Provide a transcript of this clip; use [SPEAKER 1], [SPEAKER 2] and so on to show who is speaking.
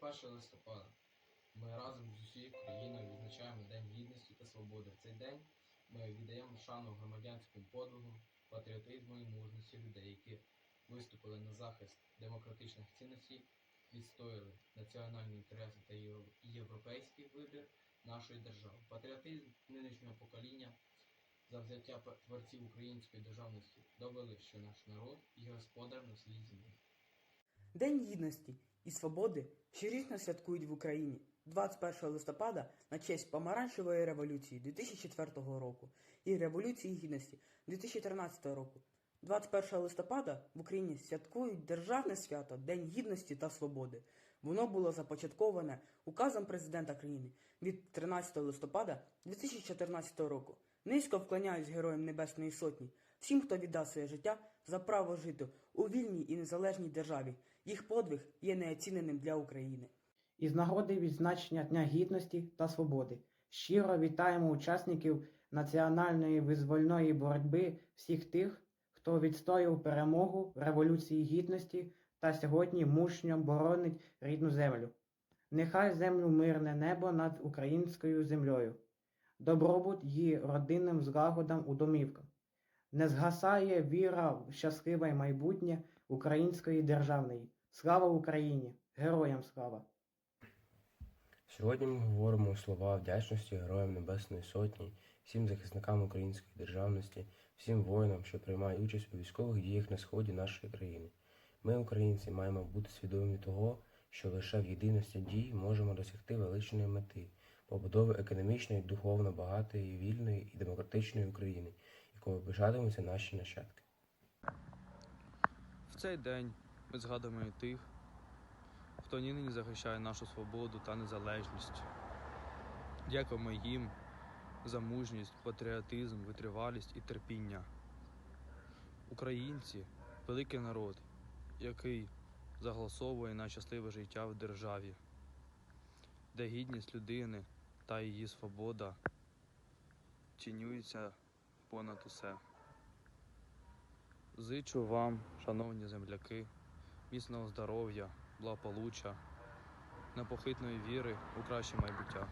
[SPEAKER 1] 21 листопада ми разом з усією країною відзначаємо День Гідності та Свободи. В цей день ми віддаємо шану громадянським подвигам, патріотизму і мужності людей, які виступили на захист демократичних цінностей, відстояли національні інтереси та євро- європейський вибір нашої держави. Патріотизм нинішнього покоління завзяття п- творців української державності довели, що наш народ є господар на своїй землі.
[SPEAKER 2] День гідності і свободи щорічно святкують в Україні 21 листопада на честь Помаранчевої революції 2004 року і Революції Гідності 2013 року. 21 листопада в Україні святкують державне свято День Гідності та Свободи. Воно було започатковане указом президента країни від 13 листопада 2014 року. Низько вклоняюсь героям Небесної Сотні, всім, хто віддав своє життя за право жити у вільній і незалежній державі. Їх подвиг є неоціненим для України.
[SPEAKER 3] Із нагоди відзначення Дня Гідності та Свободи щиро вітаємо учасників національної визвольної боротьби всіх тих, хто відстояв перемогу Революції Гідності та сьогодні мужньо боронить рідну землю. Нехай землю мирне небо над українською землею, добробут її родинним злагодам у домівках. Не згасає віра в щасливе майбутнє української державної. Слава Україні! Героям слава!
[SPEAKER 4] Сьогодні ми говоримо слова вдячності Героям Небесної Сотні, всім захисникам української державності, всім воїнам, що приймають участь у військових діях на сході нашої країни. Ми, українці, маємо бути свідомі того, що лише в єдиності дій можемо досягти величної мети побудови економічної, духовно багатої, вільної і демократичної України, якою пишатимуться наші нащадки.
[SPEAKER 5] В цей день ми згадуємо і тих, хто нині захищає нашу свободу та незалежність. Дякуємо їм за мужність, патріотизм, витривалість і терпіння. Українці великий народ, який заголосовує на щасливе життя в державі, де гідність людини та її свобода цінюються понад усе. Зичу вам, шановні земляки, міцного здоров'я, благополуччя, непохитної віри у краще майбуття.